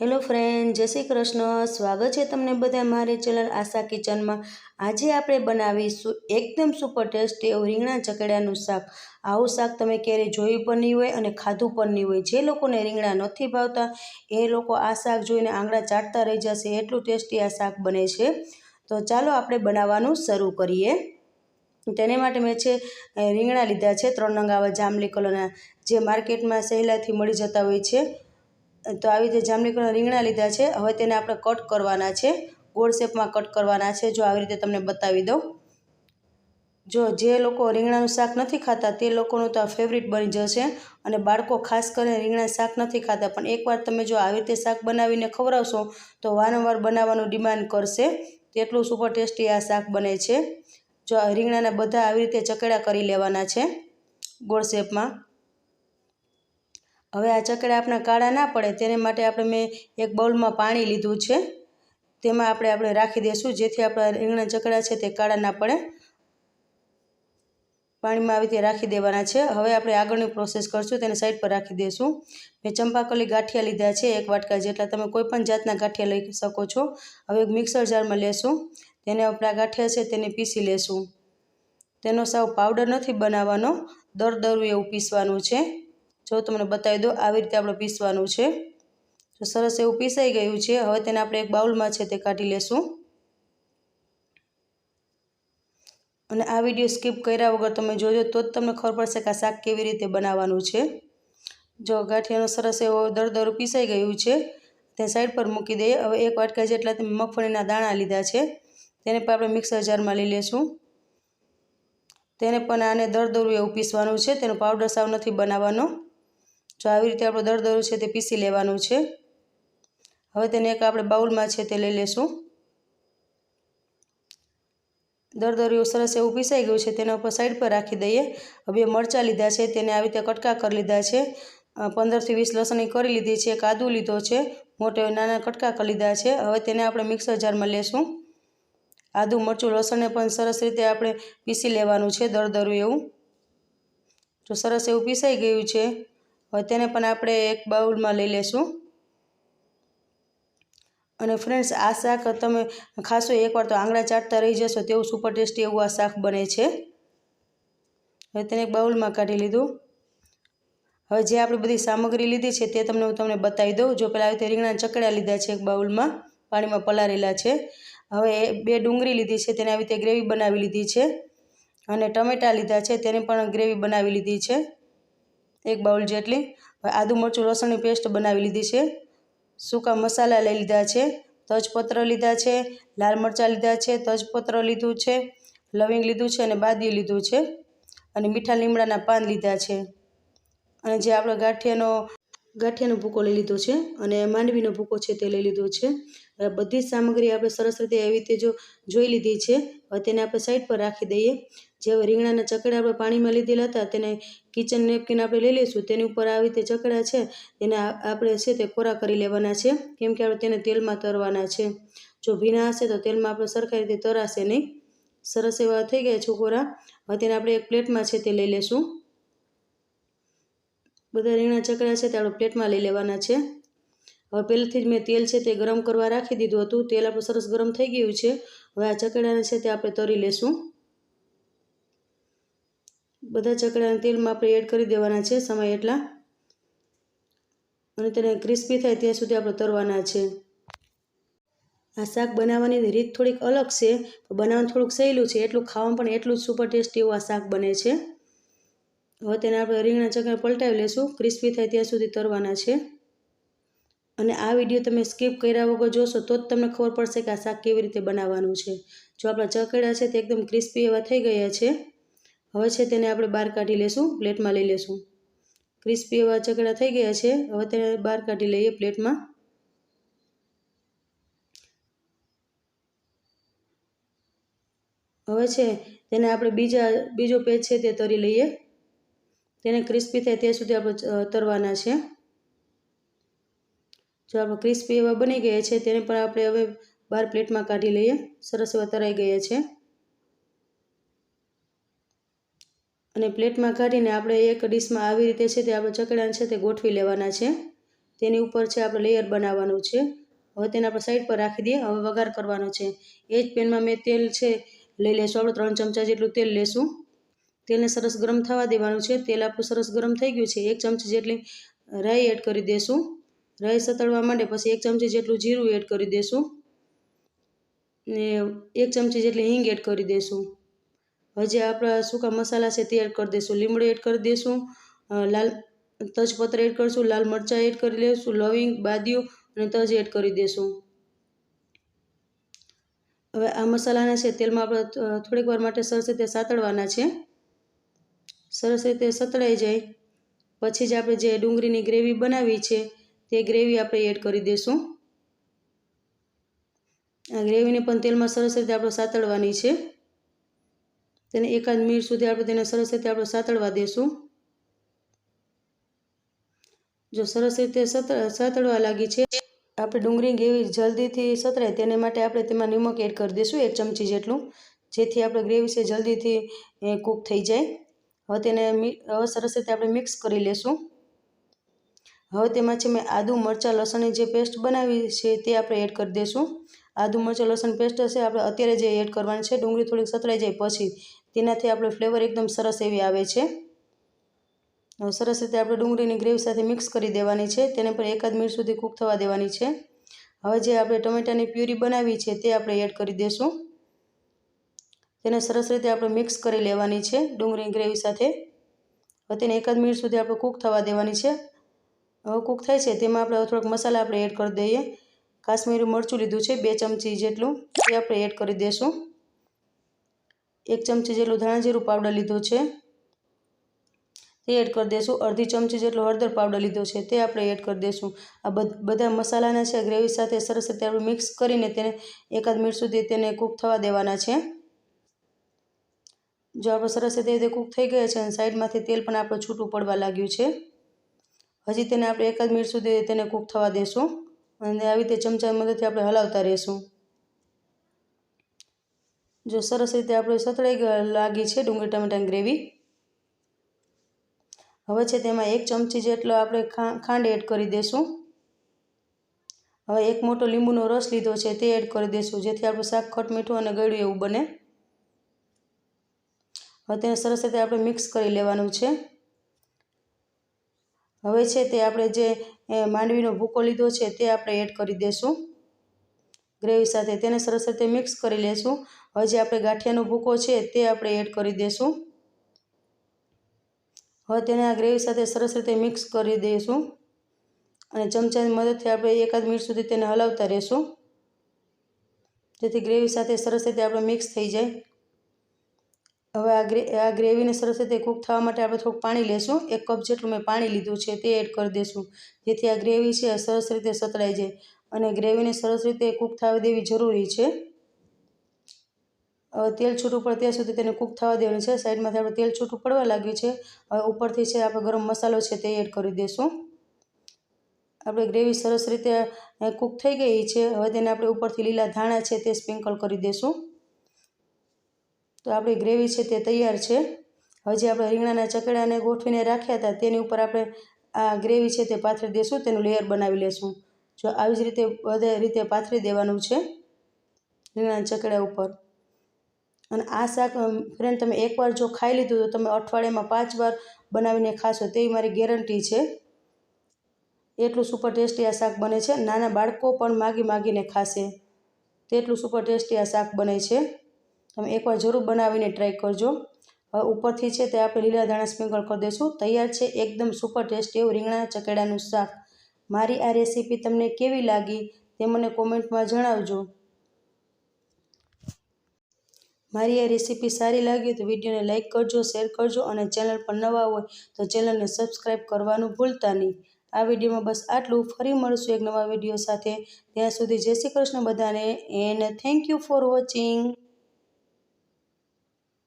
Hello friend, જય શ્રી કૃષ્ણ. સ્વાગત છે તમને બધા મારી ચેનલ આશા કિચનમાં. આજે આપણે બનાવીશું એકદમ સુપર ટેસ્ટી એવું રીંગણા ચકડાનું શાક. આવું શાક તમે ક્યારેય જોયું પણ નહીં હોય અને ખાધું પણ નહીં હોય. જે લોકોને રીંગણા નથી ભાવતા, એ લોકો આ શાક જોઈને આંગળા ચાટતા રહી જશે. એટલું ટેસ્ટી આ શાક બને છે. તો ચાલો આપણે બનાવવાનું શરૂ કરીએ. તેને માટે મેં છે, રીંગણા લીધા છે. ત્રણ નંગ આવા જાંબલી કલરના. જે માર્કેટમાં સહેલાથી મળી જતા હોય છે. તો આવી રીતે જાંબલી રીંગણા લીધા છે. હવે તેને આપણે કટ કરવાના છે. ગોળ શેપમાં કટ કરવાના છે. જો આવી રીતે તમને બતાવી દઉં. જો જે લોકો રીંગણાનું શાક નથી ખાતા તે લોકોનું તો આ ફેવરિટ બની જશે. અને બાળકો ખાસ કરીને રીંગણા શાક નથી ખાતા, પણ એકવાર તમે જો આવી રીતે શાક બનાવીને ખવડાવશો, તો વારંવાર બનાવવાનું ડિમાન્ડ કરશે. તેટલું સુપર ટેસ્ટી આ શાક બને છે. જો રીંગણાના બધા આવી રીતે ચકેડા કરી લેવાના છે ગોળ શેપમાં. હવે આ ચકડા આપણા કાળા ના પડે, તેને માટે આપણે મેં એક બાઉલમાં પાણી લીધું છે. તેમાં આપણે આપણે રાખી દઈશું જેથી આપણા રીંગણા ચકડા છે તે કાળા ના પડે. પાણીમાં આવી રીતે રાખી દેવાના છે. હવે આપણે આગળની પ્રોસેસ કરશું, તેને સાઈડ પર રાખી દઈશું મેં ચંપાકલી ગાંઠિયા લીધા છે, એક વાટકા જેટલા. તમે કોઈ પણ જાતના ગાંઠિયા લઈ શકો છો. હવે એક મિક્સર જારમાં લેશું. તેને આપણા ગાંઠિયા છે તેને પીસી લેશું. તેનો સાવ પાવડર નથી બનાવવાનો દર દરવું એવું પીસવાનું છે. જો તમને બતાવી દો આવી રીતે આપણે પીસવાનું છે. તો સરસ એવું પીસાઈ ગયું છે. હવે તેને આપણે એક બાઉલમાં છે તે કાઢી લેશું. અને આ વીડિયો સ્કીપ કર્યા વગર તમે જોજો તો જ તમને ખબર પડશે કે આ શાક કેવી રીતે બનાવવાનું છે. જો ગાંઠિયાનો સરસ એવો દરદરું પીસાઈ ગયું છે. તે સાઈડ પર મૂકી દઈએ. હવે એક વાટકા જેટલા તમે મગફળીના દાણા લીધા છે, તેને પણ આપણે મિક્સર જારમાં લઈ લેશું. તેને પણ આને દરદરું એવું પીસવાનું છે. તેનો પાવડર સાવ નથી બનાવવાનો. જો આવી રીતે આપણું દરદરું છે તે પીસી લેવાનું છે. હવે તેને એક આપણે બાઉલમાં છે તે લઈ લેશું. દરદરું સરસ એવું પીસાઈ ગયું છે તેના ઉપર સાઈડ પર રાખી દઈએ. હવે મરચાં લીધા છે તેને આવી રીતે કટકા કરી લીધા છે. પંદરથી વીસ લસણી કરી લીધી છે કાદુ લીધો છે, મોટે નાના કટકા કરી લીધા છે. હવે તેને આપણે મિક્સર જારમાં લેશું. આદુ, મરચું, લસણને પણ સરસ રીતે આપણે પીસી લેવાનું છે દરદરું એવું. તો સરસ એવું પીસાઈ ગયું છે હવે તેને પણ આપણે એક બાઉલમાં લઈ લેશું. અને ફ્રેન્ડ્સ, આ શાક તમે ખાશો, એકવાર તો આંગળા ચાટતા રહી જશો, તેવું સુપર ટેસ્ટી એવું આ શાક બને છે. હવે તેને એક બાઉલમાં કાઢી લીધું. હવે જે આપણે બધી સામગ્રી લીધી છે તે તમને હું તમને બતાવી દઉં. જો પહેલાં આવી રીતે રીંગણા ચકડા લીધા છે એક બાઉલમાં, પાણીમાં પલાળેલા છે. હવે બે ડુંગળી લીધી છે, તેને આવી રીતે ગ્રેવી બનાવી લીધી છે. અને ટમેટાં લીધા છે, તેને પણ ગ્રેવી બનાવી લીધી છે. એક બાઉલ જેટલી. આદુ મરચું લસણની પેસ્ટ બનાવી લીધી છે. સૂકા મસાલા લઈ લીધા છે. તજપત્ર લીધા છે. લાલ મરચાં લીધા છે. તજપત્ર લીધું છે. લવિંગ લીધું છે અને બાદી લીધું છે. અને મીઠા લીમડાના પાન લીધા છે. અને જે આપણો ગાંઠિયાનો ગાંઠિયાનો ભૂકો લઈ લીધો છે અને માંડવીનો ભૂકો છે તે લઈ લીધો છે. બધી જ સામગ્રી આપણે સરસ રીતે એવી રીતે જો જોઈ લીધી છે. તેને આપણે સાઈડ પર રાખી દઈએ. જે રીંગણાના ચકડા આપણે પાણીમાં લીધેલા હતા, તેને કિચન નેપકિન આપણે લઈ લઈશું. તેની ઉપર આવી રીતે ચકડા છે, તેને આપણે છે તે કોરા કરી લેવાના છે. કેમ કે આપણે તેને તેલમાં તરવાના છે. જો ભીના હશે તો તેલમાં આપણે સરખા રીતે તરાશે નહીં. સરસ એવા થઈ ગયા છોકોરા હવે તેને આપણે એક પ્લેટમાં છે તે લઈ લેશું બધા રીંગણા ચકડા છે તે આપણે પ્લેટમાં લઈ લેવાના છે. હવે પહેલેથી જ મેં તેલ છે તે ગરમ કરવા રાખી દીધું હતું. તેલ આપણું સરસ ગરમ થઈ ગયું છે. હવે આ ચકડાને છે તે આપણે તરી લેશું બધા ચકડાના તેલમાં આપણે એડ કરી દેવાના છે સમય એટલા. અને તેને ક્રિસ્પી થાય ત્યાં સુધી આપણે તરવાના છે. આ શાક બનાવવાની રીત થોડીક અલગ છે બનાવવાનું થોડુંક સહેલું છે. એટલું ખાવામાં પણ એટલું જ સુપર ટેસ્ટી એવું આ શાક બને છે. હવે તેને આપણે રીંગણા ચકડા પલટાવી લેશું. ક્રિસ્પી થાય ત્યાં સુધી તરવાના છે. અને આ વીડિયો તમે સ્કીપ કર્યા વગર જોશો તો જ તમને ખબર પડશે કે આ શાક કેવી રીતે બનાવવાનું છે. જો આપણા ચકડા છે તે એકદમ ક્રિસ્પી એવા થઈ ગયા છે. હવે છે તેને આપણે બહાર કાઢી લેશું, પ્લેટમાં લઈ લેશું. ક્રિસ્પી એવા ચકડા થઈ ગયા છે, હવે તેને બહાર કાઢી લઈએ પ્લેટમાં. હવે છે તેને આપણે બીજા, બીજો પેજ છે તે તરી લઈએ. તેને ક્રિસ્પી થાય ત્યાં સુધી આપણે તરવાના છે. જો આપણે ક્રિસ્પી એવા બની ગયા છે, તેને પણ આપણે હવે બહાર પ્લેટમાં કાઢી લઈએ. સરસ એવા તરાઈ ગયા છે. અને પ્લેટમાં કાઢીને આપણે એક ડીશમાં આવી રીતે છે તે આપણે ચકડાને છે તે ગોઠવી લેવાના છે. તેની ઉપર છે આપણે લેયર બનાવવાનું છે. હવે તેને આપણે સાઈડ પર રાખી દઈએ. હવે વઘાર કરવાનો છે. એ જ પેનમાં મેં તેલ છે લઈ લેશું. આપણે ત્રણ ચમચા જેટલું તેલ લેશું. તેલને સરસ ગરમ થવા દેવાનું છે. તેલ આપણું સરસ ગરમ થઈ ગયું છે. એક ચમચી જેટલી રાઈ એડ કરી દેશું. રાઈ સતળવા માંડે પછી એક ચમચી જેટલું જીરું એડ કરી દેશું. ને એક ચમચી જેટલી હિંગ એડ કરી દેશું. હજી આપણા સૂકા મસાલા છે તે એડ કરી દઈશું. લીમડો એડ કરી દઈશું. લાલ તજપત્ર એડ કરીશું. લાલ મરચાં એડ કરી લઈશું. લવિંગ, બાદિયું અને તજ એડ કરી દઈશું. હવે આ મસાલાના છે તેલમાં આપણે થોડીક વાર માટે સરસ રીતે સાતળવાના છે. સરસ રીતે સતળાઈ જાય. પછી જ આપણે જે ડુંગળીની ગ્રેવી બનાવી છે તે ગ્રેવી આપણે એડ કરી દઈશું. આ ગ્રેવીને પણ તેલમાં સરસ રીતે આપણે સાતળવાની છે. તેને એકાદ મિનિટ સુધી આપણે તેને સરસ રીતે આપણે સાતળવા દઈશું જો સરસ રીતે સાતળવા લાગી છે, આપણે ડુંગળી ગ્રેવી જલ્દીથી સતરાય તેને માટે આપણે તેમાં નિમક એડ કરી દઈશું એક ચમચી જેટલું, જેથી આપણે ગ્રેવી છે જલ્દીથી કૂક થઈ જાય. હવે તેને હવે સરસ રીતે આપણે મિક્સ કરી લેશું. હવે તેમાં છે મેં આદુ, મરચાં, લસણની જે પેસ્ટ બનાવી છે તે આપણે એડ કરી દઈશું આદુ, મરચાં, લસણ, પેસ્ટ હશે, આપણે અત્યારે જે એડ કરવાની છે, ડુંગળી થોડીક સતરાઈ જાય પછી તેનાથી આપણો ફ્લેવર એકદમ સરસ એવી આવે છે. સરસ રીતે આપણે ડુંગળીની ગ્રેવી સાથે મિક્સ કરી દેવાની છે. તેને પણ એકાદ મિનિટ સુધી કૂક થવા દેવાની છે. હવે જે આપણે ટમેટાની પ્યુરી બનાવી છે તે આપણે એડ કરી દઈશું તેને સરસ રીતે આપણે મિક્સ કરી લેવાની છે ડુંગળીની ગ્રેવી સાથે. હવે તેને એકાદ મિનિટ સુધી આપણે કૂક થવા દેવાની છે. હવે કૂક થાય છે તેમાં આપણે થોડોક મસાલા આપણે એડ કરી દઈએ. કાશ્મીરી મરચું લીધું છે, બે ચમચી જેટલું. એ આપણે એડ કરી દઈશું એક ચમચી જેટલું ધાણા જીરું પાવડર લીધો છે. તે એડ કરી દઈશું અડધી ચમચી જેટલો હળદર પાવડર લીધો છે. તે આપણે એડ કરી દઈશું આ બધા મસાલાના છે. ગ્રેવી સાથે સરસ રીતે આપણે મિક્સ કરીને તેને એકાદ મિનિટ સુધી તેને કૂક થવા દેવાના છે. જો આપણે સરસ રીતે કૂક થઈ ગયા છે અને સાઈડમાંથી તેલ પણ આપણે છૂટું પડવા લાગ્યું છે. હજી તેને આપણે એકાદ મિનિટ સુધી તેને કૂક થવા દેશું. અને આવી રીતે ચમચાની મદદથી આપણે હલાવતા રહીશું. જો સરસ રીતે આપણે સતળાઈ લાગી છે ડુંગળી ટમેટાની ગ્રેવી. હવે છે તેમાં એક ચમચી જેટલો આપણે ખાંડ એડ કરી દઈશું હવે એક મોટો લીંબુનો રસ લીધો છે તે એડ કરી દઈશું જેથી આપણું શાક ખટ મીઠું અને ગળ્યું એવું બને. હવે તેને સરસ રીતે આપણે મિક્સ કરી લેવાનું છે. હવે છે તે આપણે જે માંડવીનો ભૂકો લીધો છે તે આપણે એડ કરી દઈશું ગ્રેવી સાથે તેને સરસ રીતે મિક્સ કરી લઈશું હવે આપણે ગાંઠિયાનો ભૂકો છે તે આપણે એડ કરી દઈશું હવે તેને આ ગ્રેવી સાથે સરસ રીતે મિક્સ કરી દઈશું અને ચમચાની મદદથી આપણે એકાદ મિનિટ સુધી તેને હલાવતા રહીશું. જેથી ગ્રેવી સાથે સરસ રીતે આપણે મિક્સ થઈ જાય. હવે આ ગ્રે, આ ગ્રેવીને સરસ રીતે કૂક થવા માટે આપણે થોડુંક પાણી લેશું. એક કપ જેટલું મેં પાણી લીધું છે તે એડ કરી દઈશું જેથી આ ગ્રેવી છે સરસ રીતે સતળાઈ જાય. અને ગ્રેવીને સરસ રીતે કૂક થવા દેવી જરૂરી છે. તેલ છૂટું પડે ત્યાં સુધી તેને કૂક થવા દેવાનું છે. સાઈડમાંથી આપણે તેલ છૂટું પડવા લાગ્યું છે. હવે ઉપરથી છે આપણે ગરમ મસાલો છે તે એડ કરી દઈશું આપણે ગ્રેવી સરસ રીતે કૂક થઈ ગઈ છે. હવે તેને આપણે ઉપરથી લીલા ધાણા છે તે સ્પ્રિંકલ કરી દઈશું તો આપણી ગ્રેવી છે તે તૈયાર છે. હવે આપણે રીંગણાના ચકડાને ગોઠવીને રાખ્યા હતા તેની ઉપર આપણે આ ગ્રેવી છે તે પાથરી દઈશું તેનું લેયર બનાવી લેશું. જો આવી જ રીતે બધે રીતે પાથરી દેવાનું છે રીંગણા ચકડા ઉપર. અને આ શાક ફ્રેન્ડ તમે એકવાર જો ખાઈ લીધું તો તમે અઠવાડિયામાં પાંચ વાર બનાવીને ખાશો તેવી મારી ગેરંટી છે. એટલું સુપર ટેસ્ટી આ શાક બને છે. નાના બાળકો પણ માગી માગીને ખાશે. તેટલું સુપર ટેસ્ટી આ શાક બને છે. તમે એકવાર જરૂર બનાવીને ટ્રાય કરજો. હવે ઉપરથી છે તે આપણે લીલા દાણા સ્પ્રિંકલ કરી દઈશું. તૈયાર છે એકદમ સુપર ટેસ્ટી એવું રીંગણા ચકેડાનું શાક. મારી આ રેસીપી તમને કેવી લાગી તે મને કોમેન્ટમાં જણાવજો. મારી આ રેસીપી સારી લાગી તો વિડીયોને લાઇક કરજો, શેર કરજો અને ચેનલ પર નવા હોય તો ચેનલને સબસ્ક્રાઈબ કરવાનું ભૂલતા નહીં. આ વિડીયોમાં બસ આટલું. ફરી મળશું એક નવા વીડિયો સાથે. ત્યાં સુધી જય શ્રી કૃષ્ણ બધાને, and thank you for watching.